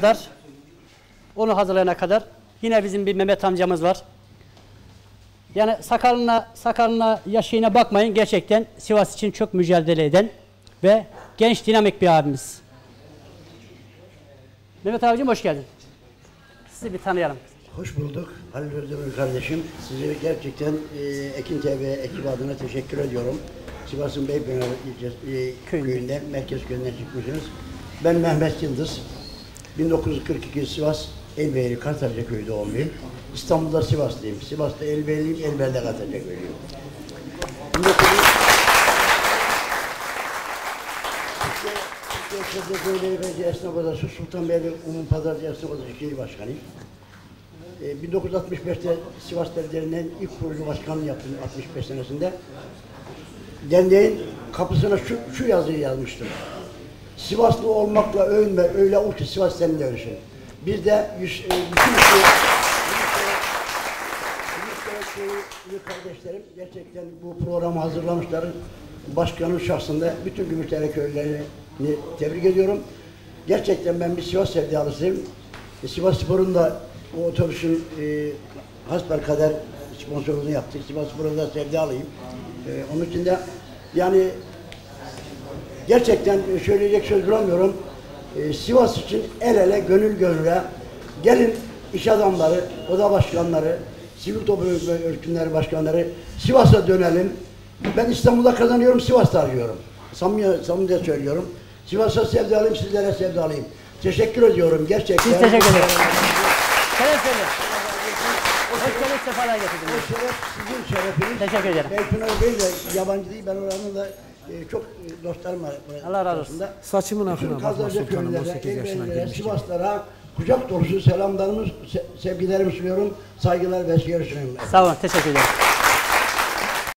kadar onu hazırlayana kadar yine bizim bir Mehmet amcamız var. Yani sakalına, sakalına, yaşına bakmayın. Gerçekten Sivas için çok mücadele eden ve genç dinamik bir abimiz. Mehmet abicim hoş geldin. Sizi bir tanıyalım. Hoş bulduk Halil Özdemir kardeşim. Size gerçekten e, Ekin TV ekibi adına teşekkür ediyorum. Sivas'ın Beypınar e, Köyünde. köyünden, merkez köyünden çıkmışsınız. Ben Mehmet Yıldız. 1942 Sivas Elbeyli Kartalca köyü doğumluyum. İstanbul'da Sivaslıyım. Sivas'ta Elbeyliyim, Elbeyli'de Kartalca köylüyüm. 1900 Türkiye Köyleri Belediye Esnaf Odası Sultanbeyli Umum Pazarcı Esnaf Odası Şehir Başkanıyım. Ee, 1965'te Sivas Derneği'nin ilk kurucu başkanlığı yaptım 65 senesinde. Derneğin kapısına şu, şu yazıyı yazmıştım. Sivaslı olmakla övünme, öyle ol ki Sivas seninle övünsün. Biz de yüz, e, bütün şey, Gümüşdere kardeşlerim gerçekten bu programı hazırlamışlar. Başkanın şahsında bütün Gümüşdere köylülerini tebrik ediyorum. Gerçekten ben bir Sivas sevdalısıyım. E, Sivas Spor'un da o otobüsün e, hasbelkader sponsorluğunu yaptık. Sivas Spor'un da sevdalıyım. E, onun için de yani gerçekten söyleyecek söz bulamıyorum. Ee, Sivas için el ele, gönül gönüle gelin iş adamları, oda başkanları, sivil toplum örgütleri başkanları Sivas'a dönelim. Ben İstanbul'da kazanıyorum, Sivas'ta arıyorum. Samimi, samimi söylüyorum. Sivas'a sevdalıyım, sizlere sevdalıyım. Teşekkür ediyorum gerçekten. Biz teşekkür ederiz. Şeref söyle. Hoş geldin, sefalar getirdin. O şeref sizin şerefiniz. Teşekkür ederim. Beypınar Bey de yabancı değil. Ben oranın da e, çok e, dostlarım var. buraya Allah razı olsun. Saçımın akına bakma sultanım köylülere, 18 yaşına girmiş. Sivaslara kucak dolusu selamlarımı, se- sevgilerimi sunuyorum. Saygılar ve sevgilerimi sunuyorum. Sağ olun, teşekkür ederim.